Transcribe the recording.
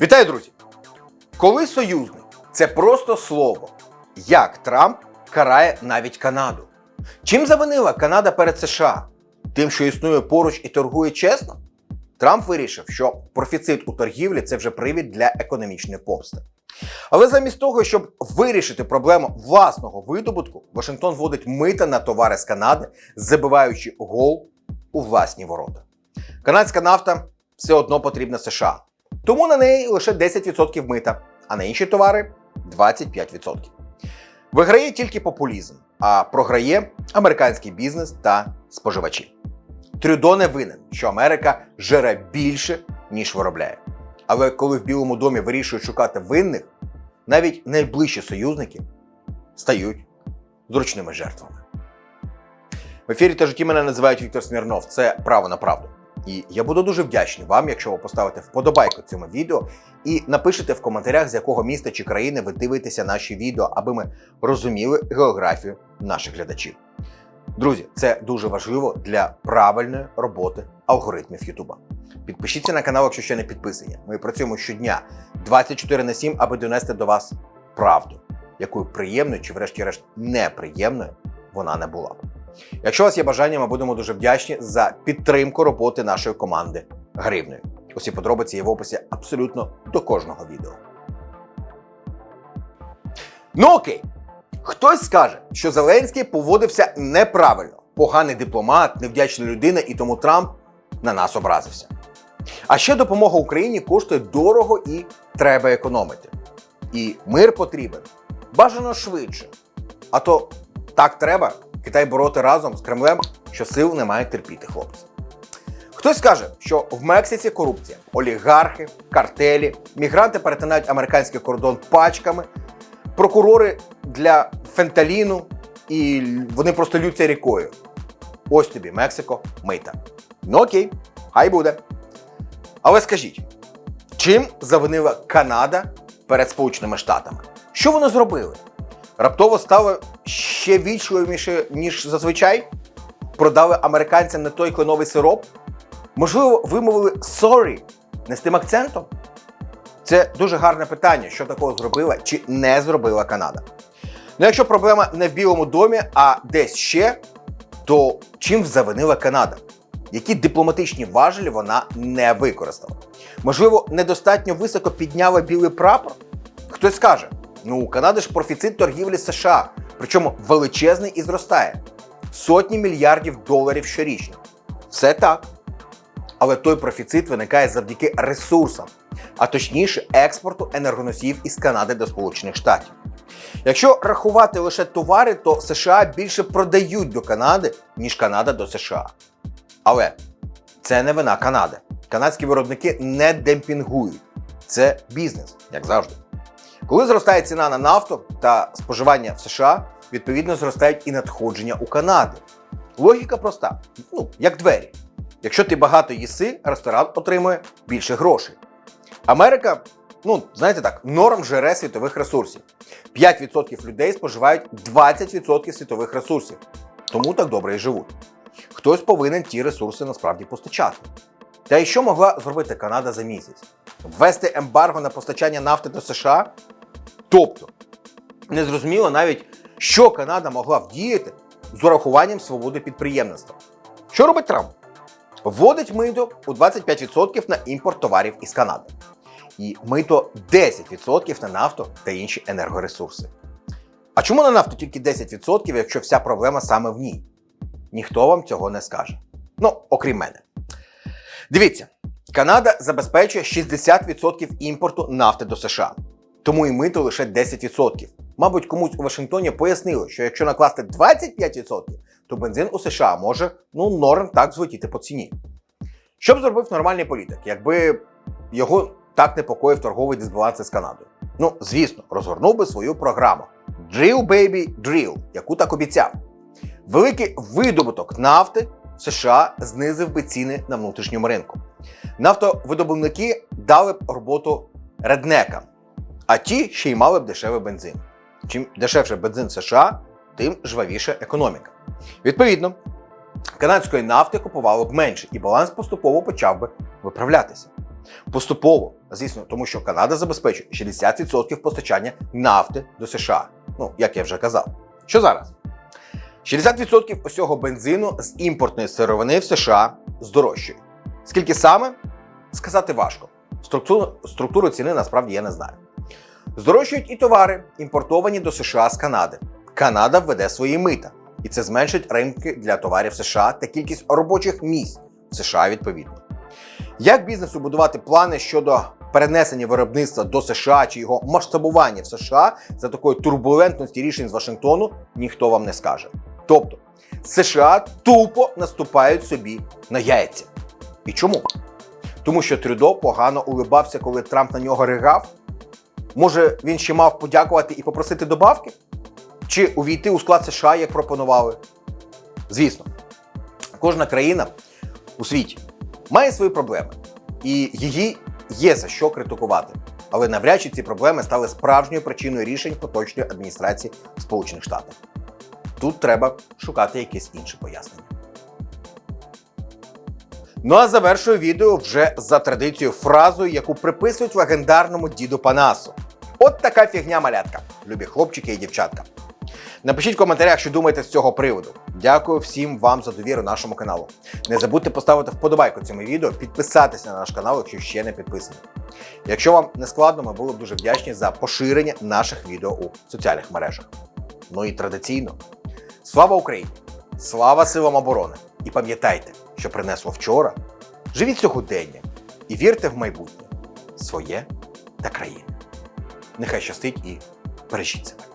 Вітаю, друзі! Коли союзник це просто слово, як Трамп карає навіть Канаду. Чим завинила Канада перед США? Тим, що існує поруч і торгує чесно? Трамп вирішив, що профіцит у торгівлі це вже привід для економічної помсти. Але замість того, щоб вирішити проблему власного видобутку, Вашингтон вводить мита на товари з Канади, забиваючи гол у власні ворота. Канадська нафта все одно потрібна США. Тому на неї лише 10% мита, а на інші товари 25%. Виграє тільки популізм, а програє американський бізнес та споживачі. Трюдо не винен, що Америка жере більше, ніж виробляє. Але коли в Білому домі вирішують шукати винних, навіть найближчі союзники стають зручними жертвами. В ефірі та житті мене називають Віктор Смірнов. Це право на правду. І я буду дуже вдячний вам, якщо ви поставите вподобайку цьому відео і напишете в коментарях, з якого міста чи країни ви дивитеся наші відео, аби ми розуміли географію наших глядачів. Друзі, це дуже важливо для правильної роботи алгоритмів Ютуба. Підпишіться на канал, якщо ще не підписані. Ми працюємо щодня 24 на 7, аби донести до вас правду, якою приємною чи, врешті-решт, неприємною вона не була б. Якщо у вас є бажання, ми будемо дуже вдячні за підтримку роботи нашої команди гривнею. Усі подробиці є в описі абсолютно до кожного відео. Ну окей, хтось скаже, що Зеленський поводився неправильно, поганий дипломат, невдячна людина, і тому Трамп на нас образився. А ще допомога Україні коштує дорого і треба економити. І мир потрібен бажано швидше. А то так треба Китай бороти разом з Кремлем, що сил не мають терпіти хлопці. Хтось каже, що в Мексиці корупція, олігархи, картелі, мігранти перетинають американський кордон пачками, прокурори для фенталіну, і вони просто лються рікою. Ось тобі, Мексико, мита. Ну окей, хай буде. Але скажіть, чим завинила Канада перед Сполученими Штатами? Що вони зробили? Раптово стало ще вічливіше, ніж зазвичай? Продали американцям не той кленовий сироп? Можливо, вимовили sorry не з тим акцентом? Це дуже гарне питання, що такого зробила чи не зробила Канада. Ну, якщо проблема не в Білому домі, а десь ще, то чим завинила Канада? Які дипломатичні важелі вона не використала? Можливо, недостатньо високо підняла білий прапор? Хтось скаже: ну, у Канади ж профіцит торгівлі США, причому величезний і зростає сотні мільярдів доларів щорічно. Все так. Але той профіцит виникає завдяки ресурсам, а точніше експорту енергоносіїв із Канади до Сполучених Штатів. Якщо рахувати лише товари, то США більше продають до Канади, ніж Канада до США. Але це не вина Канади. Канадські виробники не демпінгують. Це бізнес, як завжди. Коли зростає ціна на нафту та споживання в США, відповідно зростають і надходження у Канади. Логіка проста: ну, як двері. Якщо ти багато їси, ресторан отримує більше грошей. Америка, ну, знаєте так, норм жере світових ресурсів. 5% людей споживають 20% світових ресурсів. Тому так добре і живуть. Хтось повинен ті ресурси насправді постачати. Та і що могла зробити Канада за місяць? Ввести ембарго на постачання нафти до США? Тобто, незрозуміло навіть, що Канада могла вдіяти з урахуванням свободи підприємництва. Що робить Трамп? Вводить мито у 25% на імпорт товарів із Канади. І мито 10% на нафту та інші енергоресурси. А чому на нафту тільки 10%, якщо вся проблема саме в ній? Ніхто вам цього не скаже. Ну, окрім мене. Дивіться, Канада забезпечує 60% імпорту нафти до США, тому і мито лише 10%. Мабуть, комусь у Вашингтоні пояснили, що якщо накласти 25%, то бензин у США може ну норм так злетіти по ціні. Що б зробив нормальний політик, якби його так непокоїв торговий дисбаланс із Канадою? Ну, звісно, розгорнув би свою програму Drill Baby Drill, яку так обіцяв. Великий видобуток нафти в США знизив би ціни на внутрішньому ринку. Нафтовидобувники дали б роботу реднекам, а ті ще й мали б дешевий бензин. Чим дешевше бензин США, тим жвавіша економіка. Відповідно, канадської нафти купувало б менше, і баланс поступово почав би виправлятися. Поступово, звісно, тому що Канада забезпечує 60% постачання нафти до США. Ну, як я вже казав. Що зараз? 60% усього бензину з імпортної сировини в США здорожчують. Скільки саме? Сказати важко. Структуру, структуру ціни насправді я не знаю. Здорожчують і товари, імпортовані до США з Канади. Канада введе свої мита, і це зменшить ринки для товарів США та кількість робочих місць в США відповідно. Як бізнесу будувати плани щодо перенесення виробництва до США чи його масштабування в США за такої турбулентності рішень з Вашингтону, ніхто вам не скаже. Тобто США тупо наступають собі на яйця. І чому? Тому що Трюдо погано улибався, коли Трамп на нього ригав. Може, він ще мав подякувати і попросити добавки? Чи увійти у склад США, як пропонували? Звісно, кожна країна у світі має свої проблеми, і її є за що критикувати. Але навряд чи ці проблеми стали справжньою причиною рішень поточної адміністрації Сполучених Штатів. Тут треба шукати якесь інше пояснення. Ну а завершую відео вже за традицією фразою, яку приписують легендарному діду Панасу. От така фігня малятка, любі хлопчики і дівчатка. Напишіть в коментарях, що думаєте з цього приводу. Дякую всім вам за довіру нашому каналу. Не забудьте поставити вподобайку цьому відео, підписатися на наш канал, якщо ще не підписані. Якщо вам не складно, ми були б дуже вдячні за поширення наших відео у соціальних мережах. Ну і традиційно, слава Україні! Слава силам оборони! І пам'ятайте, що принесло вчора. Живіть сьогодення і вірте в майбутнє своє та країни. Нехай щастить і бережіть себе.